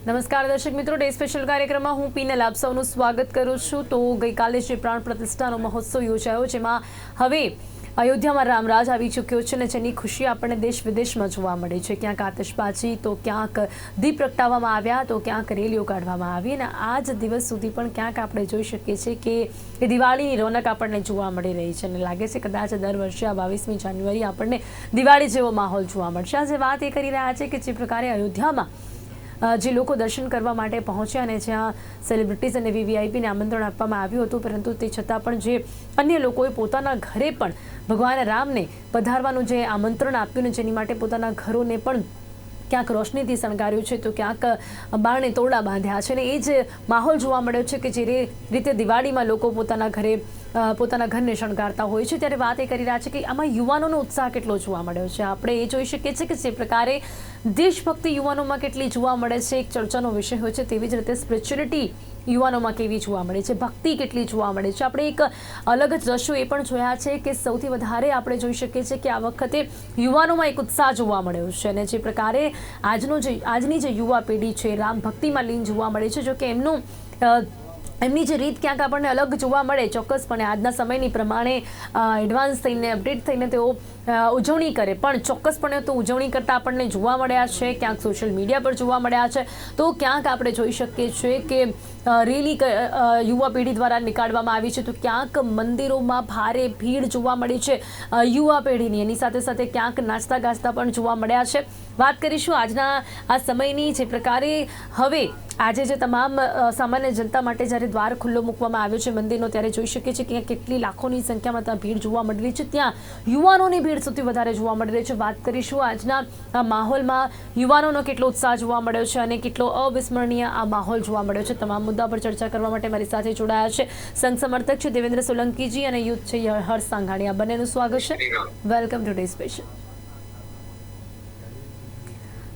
નમસ્કાર દર્શક મિત્રો, ડે સ્પેશિયલ કાર્યક્રમમાં હું પીનલ આપ સૌનું સ્વાગત કરું છું. તો ગઈકાલે જે પ્રાણ પ્રતિષ્ઠાનો મહોત્સવ યોજાયો જેમાં હવે અયોધ્યામાં રામરાજ આવી ચૂક્યો છે અને જેની ખુશી આપણને દેશ વિદેશમાં જોવા મળે છે. ક્યાંક આતશબાજી, તો ક્યાંક દીપ પ્રગટાવવામાં આવ્યા, તો ક્યાંક રેલીઓ કાઢવામાં આવી અને આ જ દિવસ સુધી પણ ક્યાંક આપણે જોઈ શકીએ છીએ કે એ દિવાળીની રોનક આપણને જોવા મળી રહી છે અને લાગે છે કદાચ દર વર્ષે આ બાવીસમી જાન્યુઆરી આપણને દિવાળી જેવો માહોલ જોવા મળશે. આજે વાત એ કરી રહ્યા છે કે જે પ્રકારે અયોધ્યામાં જે લોકો દર્શન કરવા માટે પહોંચ્યા અને જ્યાં સેલિબ્રિટીઝ અને વીવીઆઈપીને આમંત્રણ આપવામાં આવ્યું હતું, પરંતુ તે છતાં પણ જે અન્ય લોકોએ પોતાના ઘરે પણ ભગવાન રામને પધારવાનું જે આમંત્રણ આપ્યું ને જેની માટે પોતાના ઘરોને પણ ક્યાંક રોશનીથી શણગાર્યું છે તો ક્યાંક બારણે તોરડા બાંધ્યા છે અને એ જ માહોલ જોવા મળ્યો છે કે જે રીતે દિવાળીમાં લોકો પોતાના ઘરે પોતાના ઘરને શણગારતા હોય છે. ત્યારે વાત એ કરી રહ્યા છે કે આમાં યુવાનોનો ઉત્સાહ કેટલો જોવા મળ્યો છે? આપણે એ જોઈ શકીએ છીએ કે જે પ્રકારે દેશભક્તિ યુવાનોમાં કેટલી જોવા મળે છે, એક ચર્ચાનો વિષય હોય છે તેવી જ રીતે સ્પિરિચ્યુઅલિટી યુવાનોમાં કેવી જોવા મળે છે? ભક્તિ કેટલી જોવા મળે છે? આપણે એક અલગ જ દ્રશ્યો એ પણ જોયા છે કે સૌથી વધારે આપણે જોઈ શકીએ છીએ કે આ વખતે યુવાનોમાં એક ઉત્સાહ જોવા મળ્યો છે અને જે પ્રકારે આજનો જે, આજની જે યુવા પેઢી છે, રામ ભક્તિમાં લીન જોવા મળે છે જો કે એમનું એમની જે રીત ક્યાંક આપણને અલગ જોવા મળે. ચોક્કસપણે આજના સમયની પ્રમાણે એડવાન્સ થઈને અપડેટ થઈને તેઓ ઉજવણી કરે. પણ ચોક્કસપણે તો ઉજવણી કરતાં આપણને જોવા મળ્યા છે, ક્યાંક સોશિયલ મીડિયા પર જોવા મળ્યા છે, તો ક્યાંક આપણે જોઈ શકીએ છીએ કે રેલી યુવા પેઢી દ્વારા નીકાળવામાં આવી છે, તો ક્યાંક મંદિરોમાં ભારે ભીડ જોવા મળી છે યુવા પેઢીની. એની સાથે સાથે ક્યાંક નાચતા ગાજતા પણ જોવા મળ્યા છે. વાત કરીશું આજના આ સમયની જે પ્રકારે હવે આજે જે તમામ સામાન્ય જનતા માટે જ્યારે દ્વાર ખુલ્લો મૂકવામાં આવ્યો છે મંદિરનો, ત્યારે જોઈ શકીએ છીએ કે કેટલી લાખોની સંખ્યામાં ત્યાં ભીડ જોવા મળી છે. ત્યાં યુવાનોની ભીડ સૌથી વધારે જોવા મળી રહી છે. વાત કરીશું આજના માહોલમાં યુવાનોનો કેટલો ઉત્સાહ જોવા મળ્યો છે અને કેટલો અવિસ્મરણીય આ માહોલ જોવા મળ્યો છે. તમામ મુદ્દા પર ચર્ચા કરવા માટે મારી સાથે જોડાયા છે સંઘ સમર્થક છે દેવેન્દ્ર સોલંકીજી અને યુથ છે હર્ષ સાંઘાણી. આ બંનેનું સ્વાગત છે. Welcome today special.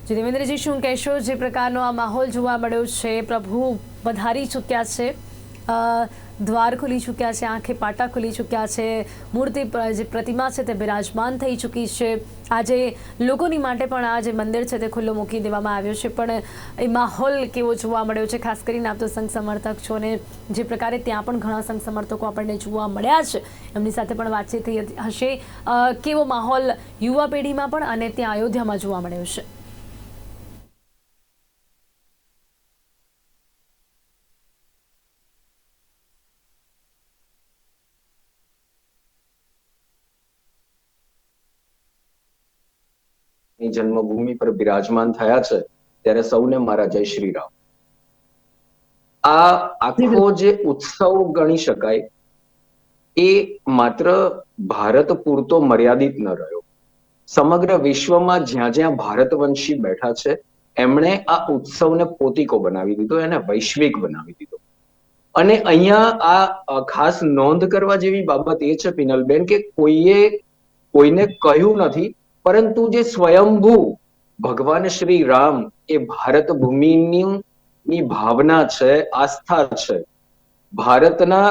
જી, દેવેન્દ્રજી, શું કહેશો? જે પ્રકારનો આ માહોલ જોવા મળ્યો છે, પ્રભુ વધારી ચૂક્યા છે. દ્વાર ખુલી ચૂક્યા છે, આંખે પાટા ખુલી ચૂક્યા છે. મૂર્તિ જે પ્રતિમા છે તે બિરાજમાન થઈ ચૂકી છે. આજે લોકોની માટે પણ આ જે મંદિર છે તે ખુલ્લો મૂકી દેવામાં આવ્યો છે, પણ એ માહોલ કેવો જોવા મળ્યો છે? ખાસ કરીને આપ તો સંઘ સમર્થક છો અને જે પ્રકારે ત્યાં પણ ઘણા સંઘ સમર્થકો આપણને જોવા મળ્યા છે. એમની સાથે પણ વાતચીત થઈ હશે. કેવો માહોલ યુવા પેઢીમાં પણ અને ત્યાં અયોધ્યામાં જોવા મળ્યો છે? ની જન્મભૂમિ પર બિરાજમાન થયા છે, ત્યારે સૌને મારા જય શ્રી રામ. આ આખો જે ઉત્સવ ગણી શકાય, એ માત્ર ભારત પૂરતો મર્યાદિત ન રહ્યો. સમગ્ર વિશ્વમાં જ્યાં જ્યાં ભારતવંશી બેઠા છે, એમણે આ ઉત્સવને પોતિકો બનાવી દીધો, એને વૈશ્વિક બનાવી દીધો. અને અહીંયા આ ખાસ નોંધ કરવા જેવી બાબત એ છે, પિનલબેન, કે કોઈએ કોઈને કહ્યું નથી પરંતુ જે સ્વયંભૂ ભગવાન શ્રી રામ એ ભારત ભૂમિની ભાવના છે, આસ્થા છે, ભારતના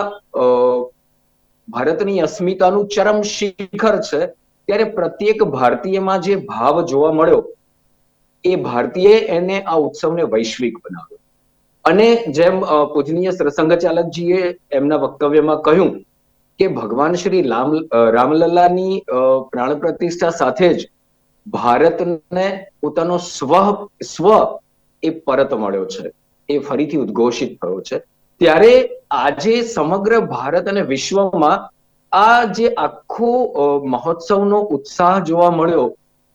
ભારતની અસ્મિતાનું ચરમ શિખર છે, ત્યારે પ્રત્યેક ભારતીયમાં જે ભાવ જોવા મળ્યો, એ ભારતીય એને આ ઉત્સવને વૈશ્વિક બનાવ્યો. અને જેમ પૂજનીય સરસંઘચાલકજીએ એમના વક્તવ્યમાં કહ્યું કે ભગવાન શ્રી રામ રામલલ્લાની પ્રાણ પ્રતિષ્ઠા સાથે જ ભારતને પોતાનો સ્વ સ્વ એ પરત મળ્યો છે. એ ફરીથી ઉદ્ઘોષિત થયો છે. ત્યારે આજે સમગ્ર ભારત અને વિશ્વમાં આ જે આખો મહોત્સવનો ઉત્સાહ જોવા મળ્યો,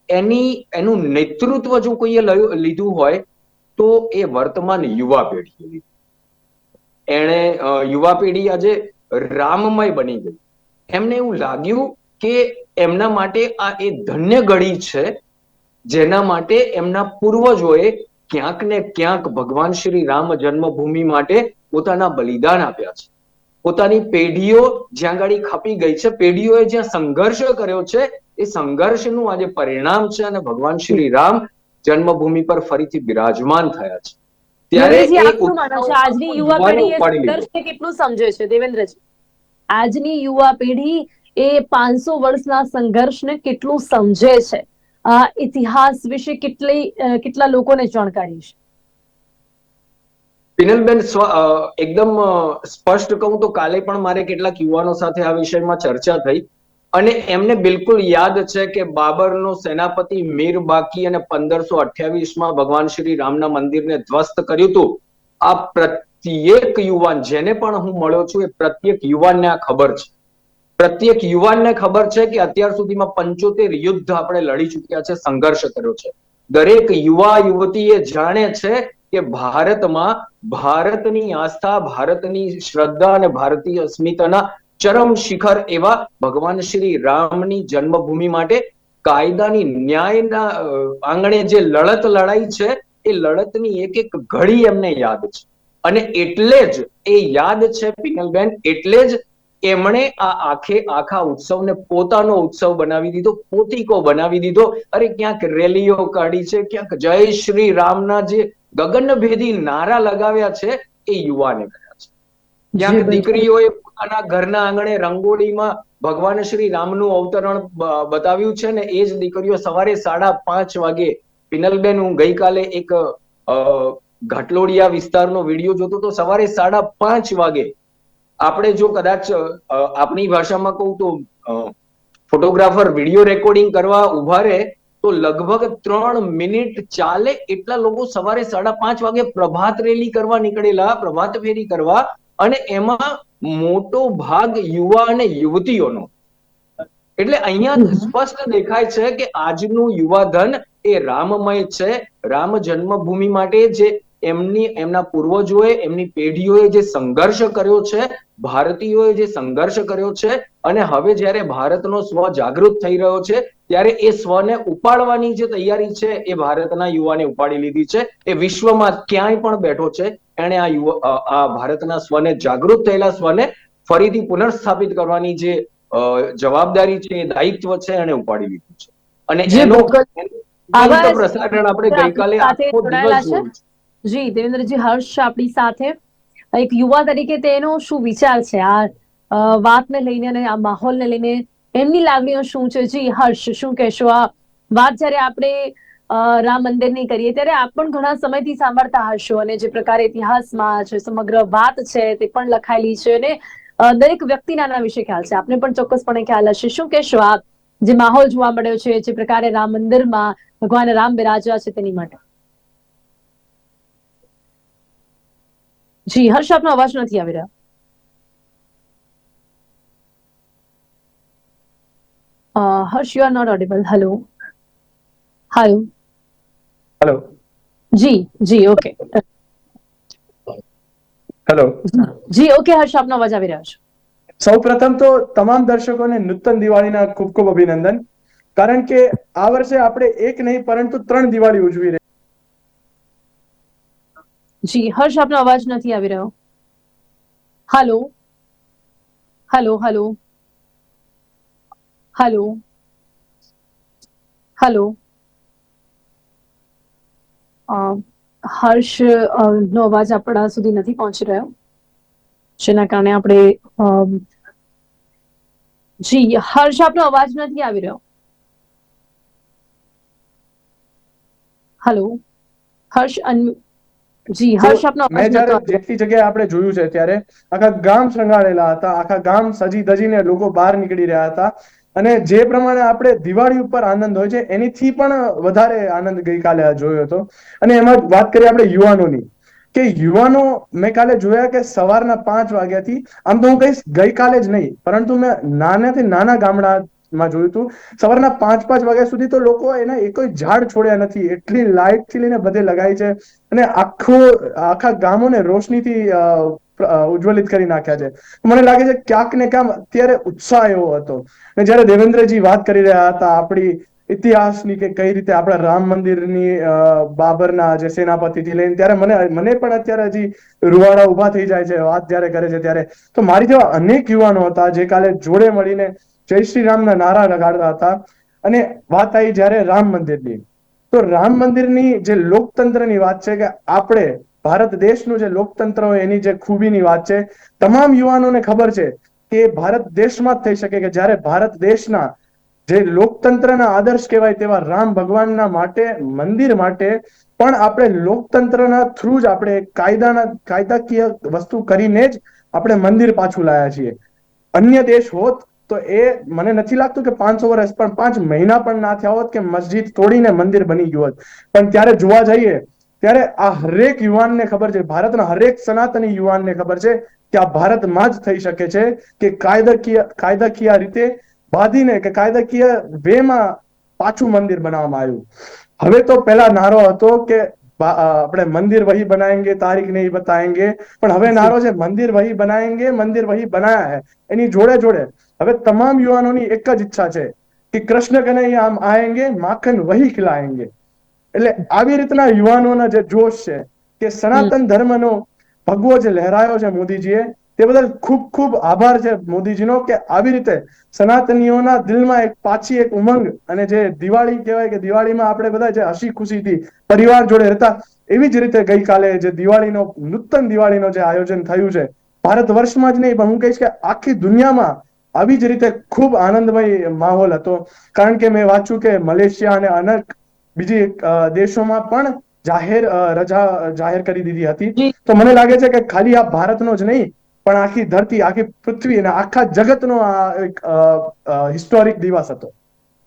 એની, એનું નેતૃત્વ જો કોઈએ લીધું હોય, તો એ વર્તમાન યુવા લીધું. એણે યુવા પેઢી આજે રામમય બની ગઈ. એમને એવું લાગ્યું કે એમના માટે આ એ ધન્ય ઘડી છે, જેના માટે એમના પૂર્વજોએ ક્યાંક ને ક્યાંક ભગવાન શ્રી રામ જન્મભૂમિ માટે પોતાના બલિદાન આપ્યા છે. પોતાની પેઢીઓ જ્યાં ગાડી ખપી ગઈ છે, પેઢીઓએ જ્યાં સંઘર્ષ કર્યો છે, એ સંઘર્ષનું આજે પરિણામ છે અને ભગવાન શ્રી રામ જન્મભૂમિ પર ફરીથી બિરાજમાન થયા છે. છો. આજની યુવા પેઢી કેટલું સમજે છે દેવેન્દ્રજી? આજની યુવા પેઢી એ પાંચસો વર્ષના સંઘર્ષને કેટલું સમજે છે? આ ઇતિહાસ વિશે કેટલી કેટલા લોકોને જાણકારી છે? પિનલબેન એકદમ સ્પષ્ટ કહું તો કાલે પણ મારે કેટલાક યુવાનો સાથે આ વિષયમાં ચર્ચા થઈ. અને એમને બિલકુલ યાદ છે કે બાબરનો સેનાપતિ મીર બાકી અને પંદરસો અઠ્યાવીસમાં ભગવાન શ્રી રામના મંદિરને ધ્વસ્ત કર્યું હતું. આ પ્રત્યેક યુવાન, જેને પણ હું મળ્યો છું, એ પ્રત્યેક યુવાનને આ ખબર છે. પ્રત્યેક યુવાનને ખબર છે કે અત્યાર સુધીમાં પંચોતેર યુદ્ધ આપણે લડી ચૂક્યા છે, સંઘર્ષ કર્યો છે. દરેક યુવા યુવતી એ જાણે છે કે ભારતમાં ભારતની આસ્થા, ભારતની શ્રદ્ધા અને ભારતીય અસ્મિતાના ચરમ શિખર એવા ભગવાન શ્રી રામની જન્મભૂમિ માટે કાયદાની ન્યાયના આંગણે જે લડત લડાઈ છે, એ લડતની એક એક ઘડી એમને યાદ છે. અને એટલે જ એ યાદ છે પિનલબેન, એટલે જ એમણે આ આખે, આખા ઉત્સવને પોતાનો ઉત્સવ બનાવી દીધો, પોતીકો બનાવી દીધો. અરે, ક્યાંક રેલીઓ કાઢી છે, ક્યાંક જય શ્રી રામના જે ગગનભેદી નારા લગાવ્યા છે, એ યુવાને કર્યા છે ક્યાંક જી, બિલકુલ. દીકરીઓએ પોતાના ઘરના આંગણે રંગોળીમાં ભગવાન શ્રી રામનું અવતરણ બતાવ્યું છે ને એ જ દીકરીઓ સવારે સાડા પાંચ વાગે પિનલબેન હું ગઈકાલે એક ઘાટલોડિયા વિસ્તારનો વીડિયો જોતો તો સવારે સાડા પાંચ વાગે આપણે જો કદાચ આપણી ભાષામાં કહું તો ફોટોગ્રાફર વીડિયો રેકોર્ડિંગ કરવા ઊભા રહે તો લગભગ ત્રણ મિનિટ ચાલે એટલા લોકો સવારે સાડા પાંચ વાગે પ્રભાત રેલી કરવા નીકળેલા પ્રભાત ફેરી કરવા અને એમાં મોટો ભાગ યુવા અને યુવતીઓનો. એટલે અહીંયા સ્પષ્ટ દેખાય છે કે આજનું યુવાધન એ રામમય છે. રામ જન્મભૂમિ માટે જે એમની એમના પૂર્વજોએ એમની પેઢીઓએ જે સંઘર્ષ કર્યો છે ભારતીયોએ જે સંઘર્ષ કર્યો છે અને હવે જ્યારે ભારતનો સ્વ જાગૃત થઈ રહ્યો છે ત્યારે એ સ્વને ઉપાડવાની જે તૈયારી છે એ ભારતના યુવાને ઉપાડી લીધી છે. એ વિશ્વમાં ક્યાંય પણ બેઠો છે. એણે આ યુવા આ- ભારતના સ્વને જાગૃત થયેલા સ્વને ફરીથી પુનર્સ્થાપિત કરવાની જે જવાબદારી છે એ દાયિત્વ છે એને ઉપાડી લીધું છે. અને જી, પ્રસારણ આપણે ગઈકાલે આખો દિવસ. જી દેવેન્દ્રજી હર્ષ આપણી સાથે. એક યુવા તરીકે તેનો શું વિચાર છે? આ વાતને લઈને અને આ માહોલને લઈને એમની લાગણીઓ શું છે? જી હર્ષ શું કહેશો? આ વાત જ્યારે આપણે રામ મંદિરની કરીએ, ત્યારે આપ પણ ઘણા સમયથી સાંભળતા હશો અને જે પ્રકારે ઇતિહાસમાં છે, સમગ્ર વાત છે તે પણ લખાયેલી છે અને દરેક વ્યક્તિના આના વિશે ખ્યાલ છે. આપને પણ ચોક્કસપણે ખ્યાલ હશે. શું કહેશો આપ? જે માહોલ જોવા મળ્યો છે, જે પ્રકારે રામ મંદિરમાં ભગવાન રામ બિરાજ્યા છે તેની માટે. જી, હર્ષ, આપનો અવાજ નથી આવી રહ્યો. Harsh you are not audible hello hello જી જી ઓકે હેલો જી ઓકે હર્ષ આપનો અવાજ આવી રહ્યો છે. સૌપ્રથમ તો તમામ દર્શકોને નૂતન દિવાળીના ખૂબ ખૂબ અભિનંદન. કારણ કે આ વર્ષે આપણે એક નહીં પરંતુ ત્રણ દિવાળી ઉજવી રહી જી હર્ષ આપનો અવાજ નથી આવી રહ્યો. Hello hello hello hello hello Harsh નો અવાજ આપણા સુધી નથી પહોંચી રહ્યો. જેના કારણે આપણે જી હર્ષ આપનો અવાજ નથી આવી રહ્યો. હેલો હર્ષ જી હર્ષ આપનો મેં જ્યારે જેટલી જગ્યાએ આપણે જોયું છે ત્યારે આખા ગામ શણગારેલા હતા આખા ગામ સજી દજીને લોકો બહાર નીકળી રહ્યા હતા. અને જે પ્રમાણે આપણે દિવાળી ઉપર આનંદ હોય છે, એનીથી પણ વધારે આનંદ ગઈકાલે જોયો હતો. અને એમાં વાત કરીએ આપણે યુવાનોની. કે યુવાનો મેં કાલે જોયા કે સવારના પાંચ વાગ્યાથી, આમ તો હું કહીશ ગઈકાલે જ નહીં, પરંતુ મેં નાનાથી નાના ગામડામાં જોયું હતું સવારના પાંચ પાંચ વાગ્યા સુધી તો લોકો એના એક ઝાડ છોડ્યા નથી. એટલી લાઇટથી લઈને બધે લગાઈ છે અને આખો, આખા ગામોને રોશનીથી ઉજ્જવલિત કરી નાખ્યા છે. મને લાગે છે ક્યાંક ને ક્યાંક અત્યારે ઉત્સાહ એવો હતો. અને જયારે દેવેન્દ્રજી વાત કરી રહ્યા હતા આપણી ઇતિહાસની કે કઈ રીતે આપણા રામ મંદિરની બાબરના જે સેનાપતિથી લઈને, ત્યારે મને મને પણ અત્યારે હજી રૂવાડા ઊભા થઈ જાય છે. વાત જયારે કરે છે ત્યારે. તો મારી જેવા અનેક યુવાનો હતા જે કાલે જોડે મળીને જય શ્રી રામના નારા લગાડતા હતા. અને વાત આવી જ્યારે રામ મંદિરની. તો રામ મંદિરની જે લોકતંત્રની વાત છે કે આપણે ભારત દેશનું જે લોકતંત્ર હોય એની જે ખૂબીની વાત છે, તમામ યુવાનોને ખબર છે કે ભારત દેશમાં જ થઈ શકે કે જ્યારે ભારત દેશના જે લોકતંત્રના આદર્શ કહેવાય તેવા રામ ભગવાનના માટે, મંદિર માટે, પણ આપણે લોકતંત્રના થ્રુ જ આપણે કાયદાના, કાયદાકીય વસ્તુ કરીને જ આપણે મંદિર પાછું લાયા છીએ. અન્ય દેશ હોત તો એ મને નથી લાગતું કે પાંચસો વર્ષ, પણ પાંચ મહિના પણ ના થયા હોત કે મસ્જિદ તોડીને મંદિર બની ગયું હોત. પણ ત્યારે જોવા જઈએ, ત્યારે આ હરેક યુવાનને ખબર છે, ભારતના હરેક સનાતની યુવાનને ખબર છે કે આ ભારતમાં જ થઈ શકે છે કે કાયદાકીય કાયદાકીય રીતે બાંધીને કે કાયદાકીય વેમાં પાછું મંદિર બનાવવામાં આવ્યું. હવે તો પેલા નારો હતો કે આપણે મંદિર વહી બનાએંગે તારીખ નહીં બતાએંગે પણ હવે નારો છે, મંદિર વહી બનાએંગે મંદિર વહી બનાયા હે. એની જોડે જોડે હવે તમામ યુવાનોની એક જ ઈચ્છા છે કે કૃષ્ણ કનૈયા આમ આએંગે માખન વહી ખિલાએંગે એટલે આવી રીતના યુવાનોના જે જોશ છે કે સનાતન ધર્મનો ભગવો જે લહેરાયો છે મોદીજીએ તે બદલ ખૂબ ખૂબ આભાર છે મોદીજીનો કે આવી રીતે સનાતનીઓના દિલમાં એક પાછી એક ઉમંગ અને જે દિવાળી કહેવાય કે દિવાળીમાં આપણે બધા જે હસી ખુશીથી પરિવાર જોડે રહેતા એવી જ રીતે ગઈકાલે જે દિવાળીનો નૂતન દિવાળીનો જે આયોજન થયું છે ભારત વર્ષમાં જ નહીં પણ હું કહીશ કે આખી દુનિયામાં આવી જ રીતે ખૂબ આનંદમય માહોલ હતો. કારણ કે મેં વાંચ્યું કે મલેશિયા અને અનેક બીજી દેશોમાં પણ જાહેર રજા જાહેર કરી દીધી હતી. તો મને લાગે છે કે ખાલી આ ભારતનો જ નહીં પણ આખી ધરતી આખી પૃથ્વી અને આખા જગતનો આ એક હિસ્ટોરિક દિવસ હતો.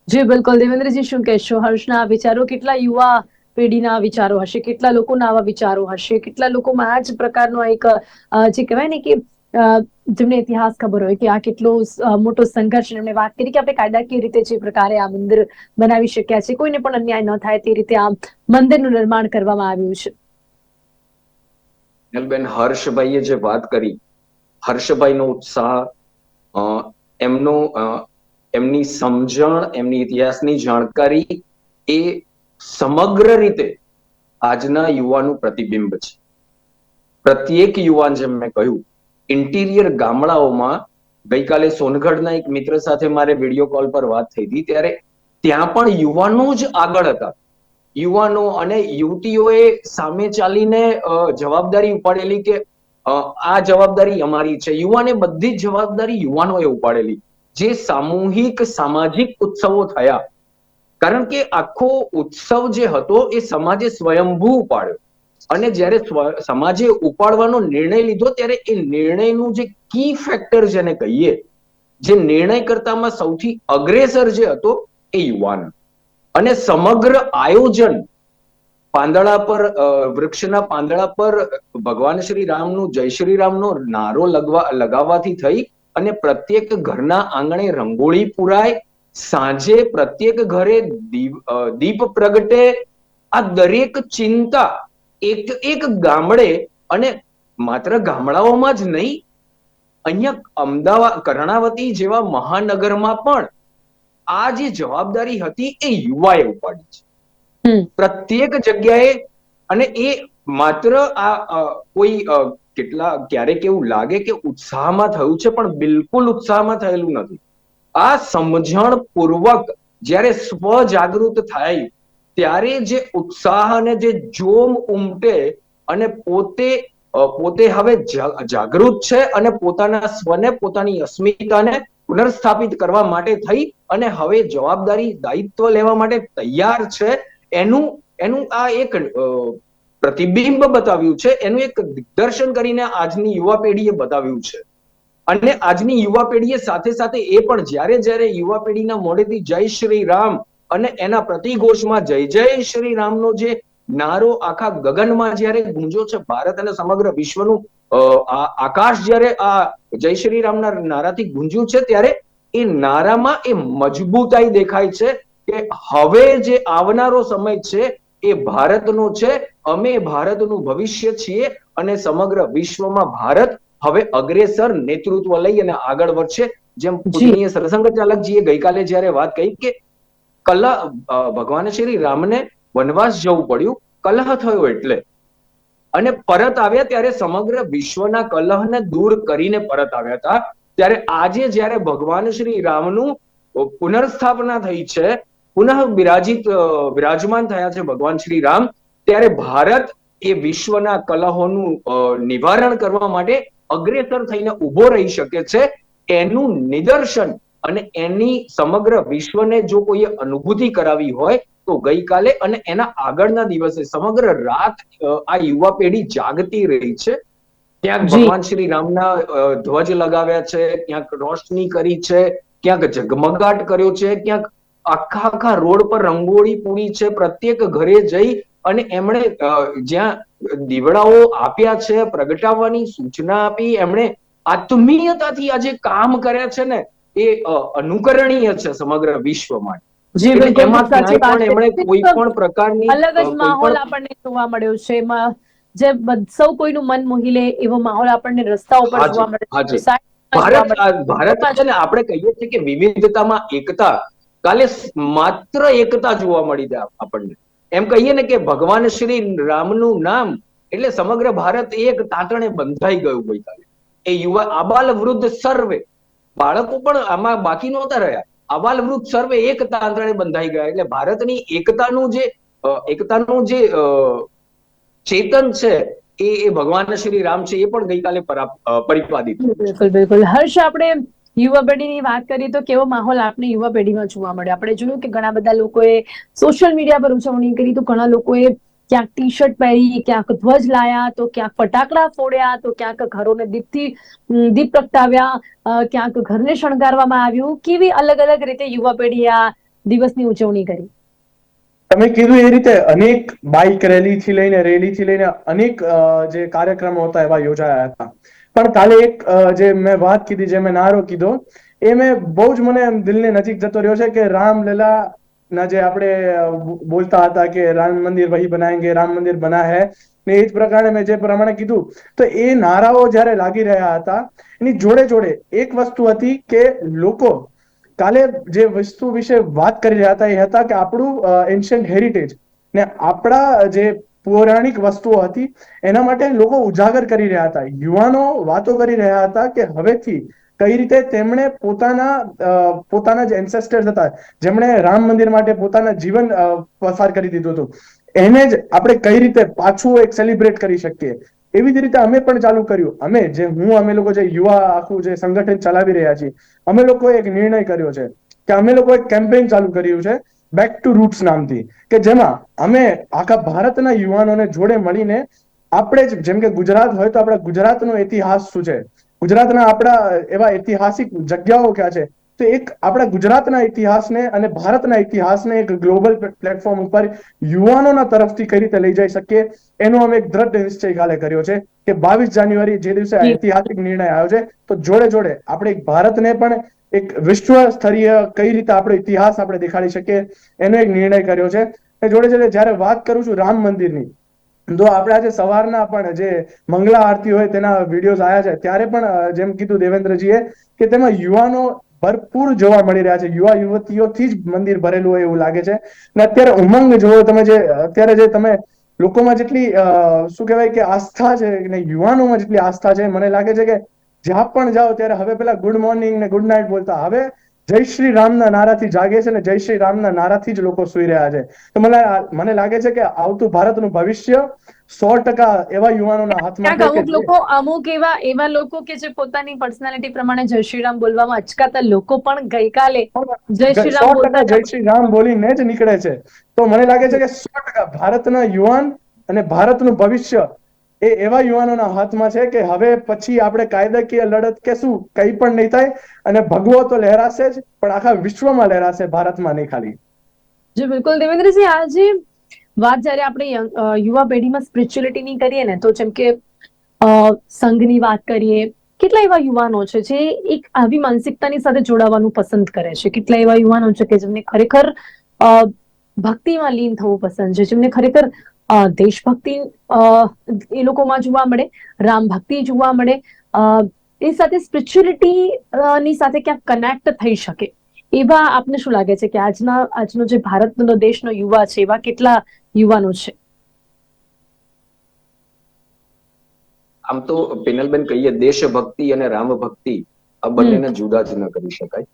જી બિલકુલ. દેવેન્દ્રજી શું કહેશો? હર્ષના આ વિચારો કેટલા યુવા પેઢીના વિચારો હશે? કેટલા લોકોના આવા વિચારો હશે? કેટલા લોકોમાં આ જ પ્રકારનો એક જે કહેવાય ને કે જેમને ઇતિહાસ ખબર હોય કે આ કેટલો મોટો સંઘર્ષ એમણે વાત કરી કે આપણે કાયદાકીય રીતે જે પ્રકારે આ મંદિર બનાવી શક્યા છે, કોઈને પણ અન્યાય ન થાય તે રીતે આ મંદિરનું નિર્માણ કરવામાં આવ્યું છે. બેન હર્ષભાઈએ જે વાત કરી, હર્ષભાઈનો ઉત્સાહ એમનો એમની સમજણ, એમની ઇતિહાસની જાણકારી એ સમગ્ર રીતે આજના યુવાનું પ્રતિબિંબ છે. પ્રત્યેક યુવાન જેમ મેં કહ્યું ઇન્ટિરિયર ગામડાઓમાં ગઈકાલે સોનગઢના એક મિત્ર સાથે મારે વીડિયો કોલ પર વાત થઈ હતી. ત્યારે ત્યાં પણ યુવાનો જ આગળ હતા. યુવાનો અને યુવતીઓએ સામે ચાલીને જવાબદારી ઉપાડેલી કે આ જવાબદારી અમારી છે. યુવાને બધી જ જવાબદારી યુવાનોએ ઉપાડેલી. જે સામૂહિક, સામાજિક ઉત્સવો થયા. કારણ કે આખો ઉત્સવ જે હતો એ સમાજે સ્વયંભૂ ઉપાડ્યો. અને જ્યારે સમાજે ઉપાડવાનો નિર્ણય લીધો, ત્યારે એ નિર્ણયનું જે કી ફેક્ટર જેને કહીએ, જે નિર્ણય કરતામાં સૌથી અગ્રેસર જે હતો એ યુવાન. અને સમગ્ર આયોજન પાંદડા પર વૃક્ષના પાંદડા પર ભગવાન શ્રી રામનું, જય શ્રી રામનો નારો લગવા, લગાવવાથી થઈ અને પ્રત્યેક ઘરના આંગણે રંગોળી પુરાય. સાંજે પ્રત્યેક ઘરે દીપ પ્રગટે. આ દરેક ચિંતા એક એક ગામડે અને માત્ર ગામડાઓમાં જ નહીં અહીંયા અમદાવાદ કર્ણાવતી જેવા મહાનગરમાં પણ આ જે જવાબદારી હતી એ યુવાએ ઉપાડી છે. પ્રત્યેક જગ્યાએ અને એ માત્ર આ કોઈ કેટલા ક્યારેક એવું લાગે કે ઉત્સાહમાં થયું છે પણ બિલકુલ ઉત્સાહમાં થયેલું નથી. આ સમજણ પૂર્વક જ્યારે સ્વ જાગૃત થાય ત્યારે જે ઉત્સાહ અને જે જોમ ઉમટે અને પોતે પોતે હવે જાગૃત છે અને પોતાના સ્વને, પોતાની અસ્મિતાને પુનર્સ્થાપિત કરવા માટે થઈ અને હવે જવાબદારી દાયિત્વ લેવા માટે તૈયાર છે. એનું એનું આ એક પ્રતિબિંબ બતાવ્યું છે. એનું એક દિગ્દર્શન કરીને આજની યુવા પેઢીએ બતાવ્યું છે. અને આજની યુવા પેઢીએ સાથે સાથે એ પણ જ્યારે જ્યારે યુવા પેઢીના મોઢેથી જય શ્રી રામ અને એના પ્રતિઘોષમાં જય જય શ્રી રામનો જે નારો આખા ગગનમાં જ્યારે ગુંજો છે ભારત અને સમગ્ર વિશ્વનું આકાશ જ્યારે આ જય શ્રી રામના નારાથી ગુંજ્યું છે ત્યારે એ નારામાં એ મજબૂતાઈ દેખાય છે કે હવે જે આવનારો સમય છે એ ભારતનો છે અમે ભારતનું ભવિષ્ય છીએ અને સમગ્ર વિશ્વમાં ભારત હવે અગ્રેસર નેતૃત્વ લઈ અને આગળ વધશે. જેમ પૂજનીય સરસંઘ ચાલકજીએ ગઈકાલે જયારે વાત કહી કે કલહ ભગવાન શ્રી રામને વનવાસ જવું પડ્યું, કલહ થયો એટલે. અને પરત આવ્યા ત્યારે સમગ્ર વિશ્વના કલહને દૂર કરીને પરત આવ્યા હતા. ત્યારે આજે જ્યારે ભગવાન શ્રી રામનું પુનર્સ્થાપના થઈ છે, પુનઃ બિરાજિત બિરાજમાન થયા છે ભગવાન શ્રી રામ, ત્યારે ભારત એ વિશ્વના કલહોનું નિવારણ કરવા માટે અગ્રેસર થઈને ઊભો રહી શકે છે. એનું નિદર્શન અને એની સમગ્ર વિશ્વને જો કોઈએ અનુભૂતિ કરાવી હોય તો ગઈકાલે અને એના આગળના દિવસે સમગ્ર રાત આ યુવા પેઢી જાગતી રહી છે ક્યાંક. ભગવાન શ્રી રામના ધ્વજ લગાવ્યા છે ક્યાંક રોશની કરી છે ક્યાંક ઝગમગાટ કર્યો છે ક્યાંક આખા આખા રોડ પર રંગોળી પૂરી છે પ્રત્યેક ઘરે જઈ અને એમણે જ્યાં દીવડાઓ આપ્યા છે પ્રગટાવવાની સૂચના આપી એમણે આત્મીયતાથી આજે કામ કર્યા છે ને એ અનુકરણીય છે સમગ્ર વિશ્વ માટે જી બિલકુલ સાચી વાત એમણે કોઈ પણ પ્રકારની અલગ જ માહોલ આપણને જોવા મળ્યો છે. એમાં જે સૌ કોઈનું મન મોહી લે એવો માહોલ આપણને રસ્તા ઉપર જોવા મળે છે. ભારત ભારત છે ને આપણે કહીએ છીએ કે વિવિધતામાં એકતા કાલે માત્ર એકતા જોવા મળી જાય આપણને. એમ કહીએ ને કે ભગવાન શ્રી રામનું નામ એટલે સમગ્ર ભારત એક તાંતણે બંધાઈ ગયું ગઈકાલે એ યુવા આબાલ વૃદ્ધ સર્વે બાળકો પણ આમાં બાકી નહોતા રહ્યા. અવાલ વૃદ્ધ સર્વે એક તાંતણે બંધાઈ ગયા એટલે ભારતની એકતાનું જે એકતાનું જે ચેતન છે એ એ ભગવાન શ્રી રામ છે એ પણ ગઈકાલે પરિપાદિત બિલકુલ બિલકુલ. હર્ષ, આપણે યુવા પેઢીની વાત કરીએ તો કેવો માહોલ આપણે યુવા પેઢીમાં જોવા મળે આપણે જોયું કે ઘણા બધા લોકોએ સોશિયલ મીડિયા પર ઉજવણી કરી તો ઘણા લોકોએ ક્યાંક ટી શર્ટ પહેરી, ક્યાંક ધ્વજ લાયા, તો ક્યાંક ફટાકડા ફોડ્યા, તો ક્યાંક ઘરોને દીપથી દીપ પ્રગટાવ્યા ક્યાંક ઘરને શણગારવામાં આવ્યું. કેવી અલગ અલગ રીતે યુવા પેઢીએ આ દિવસની ઉજવણી કરી? તમે કીધું એ રીતે અનેક બાઇક રેલી થી લઈને રેલી થી લઈને અનેક જે કાર્યક્રમો હતા એવા યોજાયા હતા. પણ કાલે એક જે મેં વાત કીધી, જે મેં નારો કીધો, એ મેં બહુ જ મને દિલને નજીક જતો રહ્યો છે કે રામલલા ના જે આપણે બોલતા હતા કે રામ મંદિર વહી બનાવેંગે રામ મંદિર બના હે, ને એ જ પ્રકારે મેં જે પ્રમાણે કીધું, તો એ નારાઓ જ્યારે લાગી રહ્યા હતા, એની જોડે જોડે એક વસ્તુ હતી કે લોકો કાલે જે વસ્તુ વિશે વાત કરી રહ્યા હતા એ હતા કે આપણું એન્શિયન્ટ હેરિટેજ ને આપણા જે પૌરાણિક વસ્તુઓ હતી, એના માટે લોકો ઉજાગર કરી રહ્યા હતા. યુવાનો વાતો કરી રહ્યા હતા કે હવેથી કઈ રીતે તેમણે પોતાના પોતાના જે એન્સેસ્ટર્સ હતા. જેમણે રામ મંદિર માટે પોતાના જીવન પસાર કરી દીધું હતું. એને જ આપણે કઈ રીતે પાછું એક સેલિબ્રેટ કરી શકીએ? એવી જ રીતે અમે પણ ચાલુ કર્યું. અમે જે, હું, અમે લોકો જે યુવા, આખું જે સંગઠન ચલાવી રહ્યા છીએ, અમે લોકોએ એક નિર્ણય કર્યો છે કે અમે લોકો એક કેમ્પેઇન ચાલુ કર્યું છે બેક ટુ રૂટ્સ નામથી. કે જેમાં અમે આખા ભારતના યુવાનોને જોડે મળીને આપણે જ, જેમ કે ગુજરાત હોય તો આપણા ગુજરાતનો ઇતિહાસ શું છે? ગુજરાતના આપણા એવા ઐતિહાસિક જગ્યાઓ ક્યાં છે? તો એક આપણા ગુજરાતના ઇતિહાસને અને ભારતના ઇતિહાસને એક ગ્લોબલ પ્લેટફોર્મ ઉપર યુવાનોના તરફથી કઈ રીતે લઈ જઈ શકીએ એનો અમે એક દ્રઢ નિશ્ચય કાલે કર્યો છે કે બાવીસ જાન્યુઆરી જે દિવસે ઐતિહાસિક નિર્ણય આવ્યો છે તો જોડે જોડે આપણે ભારતને પણ એક વિશ્વ સ્તરીય કઈ રીતે આપણો ઇતિહાસ આપણે દેખાડી શકીએ એનો એક નિર્ણય કર્યો છે. જોડે જોડે જયારે વાત કરું છું રામ મંદિરની તો આપણે આજે સવારના પણ જે મંગલા આરતી હોય તેના વિડીયોઝ આવ્યા છે, ત્યારે પણ જેમ કીધું દેવેન્દ્રજીએ કે તેમાં યુવાનો ભરપૂર જોવા મળી રહ્યા છે. યુવા યુવતીઓથી જ મંદિર ભરેલું હોય એવું લાગે છે. ને અત્યારે ઉમંગ જોવો તમે જે, અત્યારે જે તમે લોકોમાં જેટલી શું કહેવાય કે આસ્થા છે, ને યુવાનોમાં જેટલી આસ્થા છે, મને લાગે છે કે જ્યાં પણ જાઓ ત્યારે હવે પેલા ગુડ મોર્નિંગ ને ગુડ નાઇટ બોલતા. હવે જય શ્રી રામના નારાથી જાગે છે ને જય શ્રી રામના નારાથી જ લોકો સુઈ રહ્યા છે. તો મને મને લાગે છે કે આવતું ભારતનું ભવિષ્ય સો ટકા એવા યુવાનોના હાથમાં અમુક લોકો અમુક એવા એવા લોકો કે જે પોતાની પર્સનાલિટી પ્રમાણે જય શ્રી રામ બોલવામાં અચકાતા લોકો પણ ગઈકાલે જય શ્રી રામ બોલતા જય શ્રી રામ બોલીને જ નીકળે છે. તો મને લાગે છે કે સો ટકા ભારતના યુવાન અને ભારતનું ભવિષ્ય એ એવા યુવાનોના હાથમાં છે કે હવે પછી આપણે કાયદાકીય લડત કે શું, કઈ પણ નહીં થાય અને ભગવો તો લહેરાશે જ, પણ આખા વિશ્વમાં લહેરાશે, ભારતમાં નહીં ખાલી. જી, બિલકુલ. દેવેન્દ્રસિંહ, આજે વાત જ્યારે આપણે યુવા પેઢીમાં સ્પિરિચ્યુઅલિટીની કરીએ ને, તો જેમ કે સંઘની વાત કરીએ, કેટલા એવા યુવાનો છે જે એક આવી માનસિકતાની સાથે જોડાવાનું પસંદ કરે છે? કેટલા એવા યુવાનો છે કે જેમને ખરેખર ભક્તિમાં લીન થવું પસંદ છે, જેમને ખરેખર દેશભક્તિ એ લોકોમાં જોવા મળે રામ ભક્તિ જોવા મળે એ સાથે સ્પિરિચ્યુઅલિટી ની સાથે ક્યાંક કનેક્ટ થઈ શકે. એવા આપને શું લાગે છે કે આજના આજનો જે ભારતનો દેશનો યુવા છે એવા કેટલા યુવાનો છે? આમ તો પેનલબેન કહીએ દેશભક્તિ અને રામ ભક્તિ આ બંનેને જુદા જ ન કરી શકાય.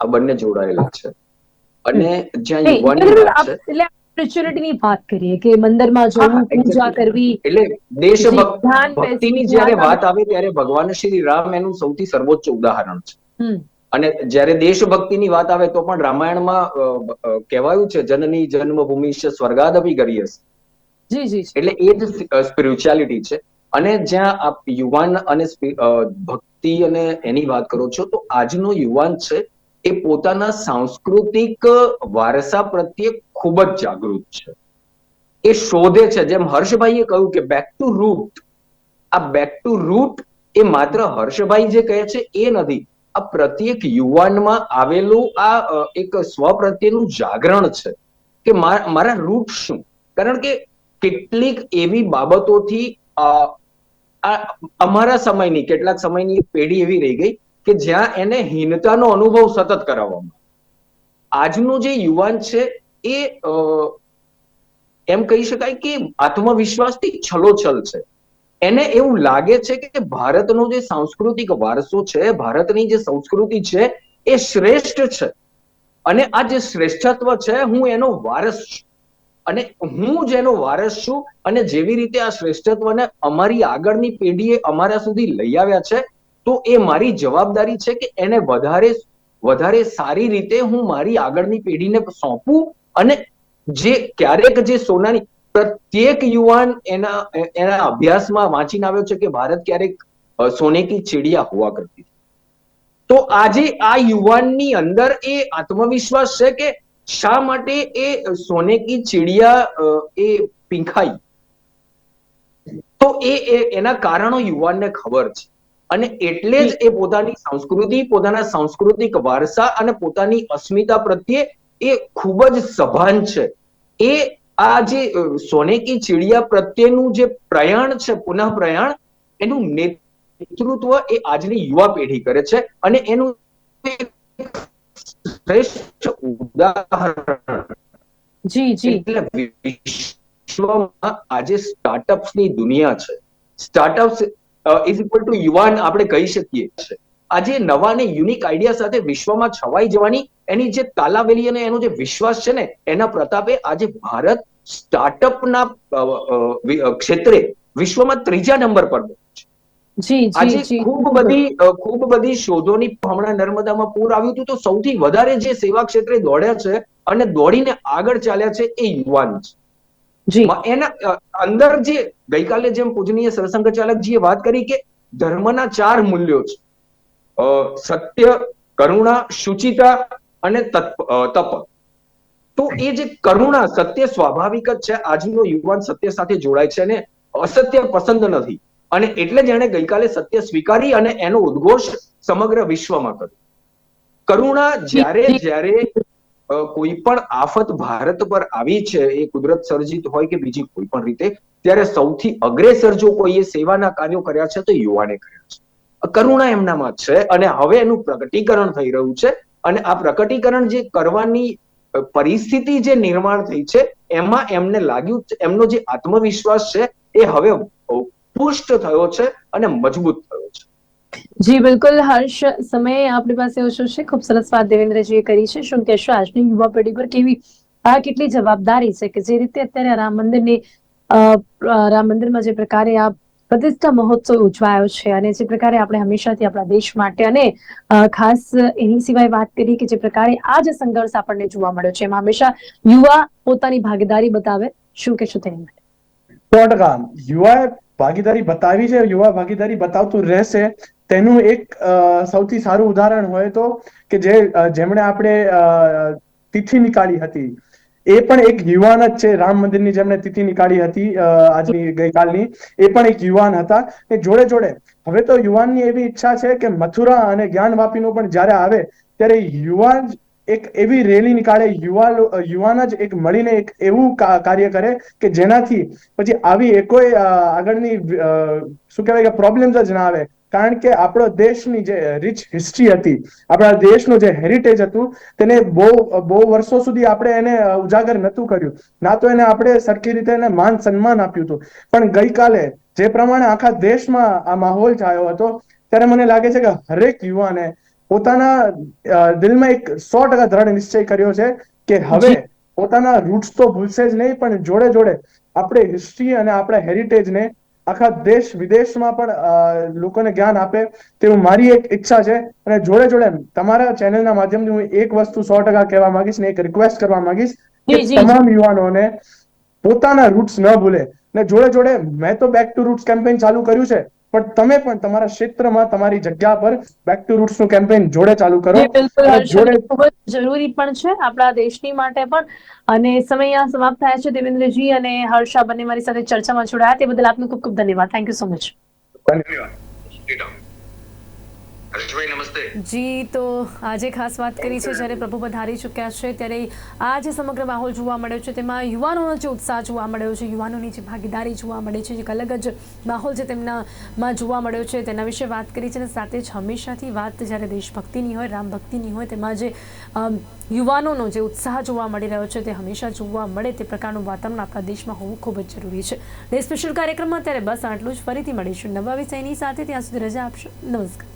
આ બંને જોડાયેલા છે. અને જ્યાં યુવાની છે એટલે સ્પિરિચ્યુઅલિટી ની વાત કરીએ કે મંદિરમાં જવું પૂજા કરવી એટલે ભક્તિની જ્યારે વાત આવે ત્યારે ભગવાન શ્રી રામ એનું સૌથી સર્વોચ્ચ ઉદાહરણ છે. અને જ્યારે દેશભક્તિની વાત આવે તો પણ રામાયણમાં કહેવાયું છે જનની જન્મભૂમિ છે સ્વર્ગાદપી જી જી જી. એટલે એ જ સ્પિરિચ્યુઆલિટી છે. અને જ્યાં આપ યુવાન અને ભક્તિ અને એની વાત કરો છો તો આજનો યુવાન છે એ પોતાના સાંસ્કૃતિક વારસા પ્રત્યે ખૂબ જ જાગૃત છે. એ શોધે છે, જેમ હર્ષભાઈએ કહ્યું કે બેક ટુ રૂટ આ બેક ટુ રૂટ એ માત્ર હર્ષભાઈ જે કહે છે એ નથી, આ પ્રત્યેક યુવાનમાં આવેલું આ એક સ્વ પ્રત્યેનું જાગરણ છે કે મારા રૂટ શું? કારણ કે કેટલીક એવી બાબતોથી અમારા સમયની, કેટલાક સમયની પેઢી એવી રહી ગઈ કે જ્યાં એને હીનતાનો અનુભવ સતત કરાવવામાં આજનો જે યુવાન છે એ એમ કહી શકાય કે આત્મવિશ્વાસથી છલોછલ છે. એને એવું લાગે છે કે ભારતનો જે સાંસ્કૃતિક વારસો છે, ભારતની જે સંસ્કૃતિ છે એ શ્રેષ્ઠ છે. અને આ જે શ્રેષ્ઠત્વ છે, હું એનો વારસ છું. અને હું જેનો વારસ છું અને જેવી રીતે આ શ્રેષ્ઠત્વને અમારી આગળની પેઢીએ અમારા સુધી લઈ આવ્યા છે તો એ મારી જવાબદારી છે કે એને વધારે વધારે સારી રીતે હું મારી આગળની પેઢીને સોંપું અને જે ક્યારેક જે સોનાની, પ્રત્યેક યુવાન એના એના અભ્યાસમાં વાંચીને આવ્યો છે કે ભારત ક્યારેક સોને કી ચીડિયા હોવા કરતી તો આજે આ યુવાનની અંદર એ આત્મવિશ્વાસ છે કે શા માટે એ સોને કી ચિડિયા એ પીંખાઈ? તો એ, એના કારણો યુવાનને ખબર છે. અને એટલે જ એ પોતાની સંસ્કૃતિ પોતાના સાંસ્કૃતિક વારસા અને પોતાની અસ્મિતા પ્રત્યે એ ખૂબ જ સભાન છે. એ આ જે સોનેકી સોને પ્રત્યેનું જે પ્રયાણ છે પુનઃ પ્રયાણ એનું નેતૃત્વ એ આજની યુવા પેઢી કરે છે અને એનું શ્રેષ્ઠ ઉદાહરણ જી જી. એટલે વિશ્વમાં આજે સ્ટાર્ટઅપ્સની દુનિયા છે. સ્ટાર્ટઅપ્સ ઇઝ ઇક્વલ ટુ યુવાન આપણે કહી શકીએ. આજે નવા ને યુનિક આઈડિયા સાથે વિશ્વમાં છવાઈ જવાની એની જે તાલાવેલી અને એનો જે વિશ્વાસ છે ને એના પ્રતાપે આજે ભારત સ્ટાર્ટઅપના ક્ષેત્રે વિશ્વમાં ત્રીજા નંબર પર છે. આજે ખૂબ બધી ખૂબ બધી શોધોની હમણાં નર્મદામાં પૂર આવ્યું હતું તો સૌથી વધારે જે સેવા ક્ષેત્રે દોડ્યા છે અને દોડીને આગળ ચાલ્યા છે એ યુવાન છે. એના અંદર જે ગઈકાલે જેમ પૂજનીય સરસંઘચાલકજીએ વાત કરી કે ધર્મના ચાર મૂલ્યો છે. સત્ય, કરુણા, શુચિતા અને તપ. તો એ જે કરુણા, સત્ય સ્વાભાવિક જ છે. આજનો યુવાન સત્ય સાથે જોડાય છે અને અસત્ય પસંદ નથી. અને એટલે જ એણે ગઈકાલે સત્ય સ્વીકારી અને એનો ઉદ્ઘોષ સમગ્ર વિશ્વમાં કર્યો. કરુણા જ્યારે જ્યારે કોઈ પણ આફત ભારત પર આવી છે, એ કુદરત સર્જિત હોય કે બીજી કોઈ પણ રીતે, ત્યારે સૌથી અગ્રેસર જો કોઈએ સેવાના કાર્યો કર્યા છે, તો યુવાને કર્યા છે. કરુણા એમનામાં છે અને હવે એનું પ્રગટીકરણ થઈ રહ્યું છે અને આ પ્રકટીકરણ જે કરવાની પરિસ્થિતિ જે નિર્માણ થઈ છે, એમાં એમને લાગ્યું એમનો જે આત્મવિશ્વાસ છે, એ હવે પુષ્ટ થયો છે અને મજબૂત થયો છે. જી, બિલકુલ. હર્ષ, સમય આપણી પાસે ઓછો છે. ખૂબ સરસ વાત દેવેન્દ્રજીએ કરી છે. શું કહેશો? આજની યુવા પેઢી પર કેવી, આ કેટલી જવાબદારી છે કે જે રીતે અત્યારે રામ મંદિરની રામ મંદિરમાં જે પ્રકારે આ પ્રતિષ્ઠા મહોત્સવ ઉજવાયો છે અને જે પ્રકારે આપણે હંમેશાથી આપણા દેશ માટે અને ખાસ એની સિવાય વાત કરી કે જે પ્રકારે આ જે સંઘર્ષ આપણને જોવા મળ્યો છે. એમાં હંમેશા યુવા પોતાની ભાગીદારી બતાવે. શું કહેશો તેની માટે? સો ટકા. યુવાએ ભાગીદારી બતાવી છે. યુવા ભાગીદારી બતાવતું રહેશે. તેનું એક સૌથી સારું ઉદાહરણ હોય તો કે જે જેમણે આપણે તિથિ નીકાળી હતી. એ પણ એક યુવાન જ છે. રામ મંદિરની જેમણે તિથિ નીકાળી હતી આજની ગઈકાલની. એ પણ એક યુવાન હતા. એ જોડે જોડે, હવે તો યુવાનની એવી ઈચ્છા છે કે મથુરા અને જ્ઞાનવાપીનો પણ જ્યારે આવે, ત્યારે યુવાન એક એવી રેલી નીકાળે યુવા યુવાન જ એક મળીને એક એવું કાર્ય કરે કે જેનાથી પછી આવી એકોય આગળની શું કહેવાય કે પ્રોબ્લેમ્સ જ ના આવે. કારણ કે આપણો દેશની જે રિચ હિસ્ટ્રી હતી આપણા દેશનું જે હેરિટેજ હતું તેને બહુ બહુ વર્ષો સુધી આપણે એને ઉજાગર નહોતું કર્યું. ના તો એને આપણે સરખી રીતે એને માન સન્માન આપ્યું હતું. પણ ગઈકાલે જે પ્રમાણે આખા દેશમાં આ માહોલ છાયો હતો ત્યારે મને લાગે છે કે હરેક યુવાને પોતાના દિલમાં એક સો ટકા દ્રઢ નિશ્ચય કર્યો છે કે હવે પોતાના રૂટ્સ તો ભૂલશે જ નહીં પણ જોડે જોડે આપણે હિસ્ટ્રી અને આપણા હેરિટેજને આખા દેશ વિદેશમાં પણ લોકોને જ્ઞાન આપે તેવું મારી એક ઈચ્છા છે. અને જોડે જોડે તમારા ચેનલના માધ્યમથી હું એક વસ્તુ સો ટકા કહેવા માંગીશ ને એક રિક્વેસ્ટ કરવા માંગીશ કે તમામ યુવાનોને પોતાના રૂટ્સ ન ભૂલે. ને જોડે જોડે મેં તો બેક ટુ રૂટ્સ કેમ્પેઇન ચાલુ કર્યું છે. પણ તમે પણ તમારા ક્ષેત્રમાં તમારી જગ્યા પર બેક ટુ રૂટ્સનું કેમ્પેન જોડે ચાલુ કરો. જોડે ખૂબ જ જરૂરી પણ છે આપણા દેશની માટે પણ. અને સમય અહીંયા સમાપ્ત થયા છે. દેવેન્દ્રજી અને હર્ષા બંને મારી સાથે ચર્ચામાં જોડાયા. તે બદલ આપનું ખૂબ ખૂબ ધન્યવાદ. થેન્ક યુ સો મચ ધન્યવાદ. જી, તો આજે ખાસ વાત કરી છે, જ્યારે પ્રભુ પધારી ચૂક્યા છે, ત્યારે આ જે સમગ્ર માહોલ જોવા મળ્યો છે, તેમાં યુવાનોનો જે ઉત્સાહ જોવા મળ્યો છે, યુવાનોની જે ભાગીદારી જોવા મળે છે એક અલગ જ માહોલ જે તેમનામાં જોવા મળ્યો છે, તેના વિશે વાત કરી છે, અને સાથે જ હંમેશાથી વાત જ્યારે દેશભક્તિની હોય રામ ભક્તિની હોય, તેમાં જે યુવાનોનો જે ઉત્સાહ જોવા મળી રહ્યો છે, તે હંમેશા જોવા મળે, તે પ્રકારનું વાતાવરણ આપણા દેશમાં હોવું ખૂબ જ જરૂરી છે. ડે સ્પેશિયલ કાર્યક્રમમાં ત્યારે બસ આટલું જ. ફરીથી મળીશું નવા વિષયની સાથે, ત્યાં સુધી રજા આપશો. નમસ્કાર.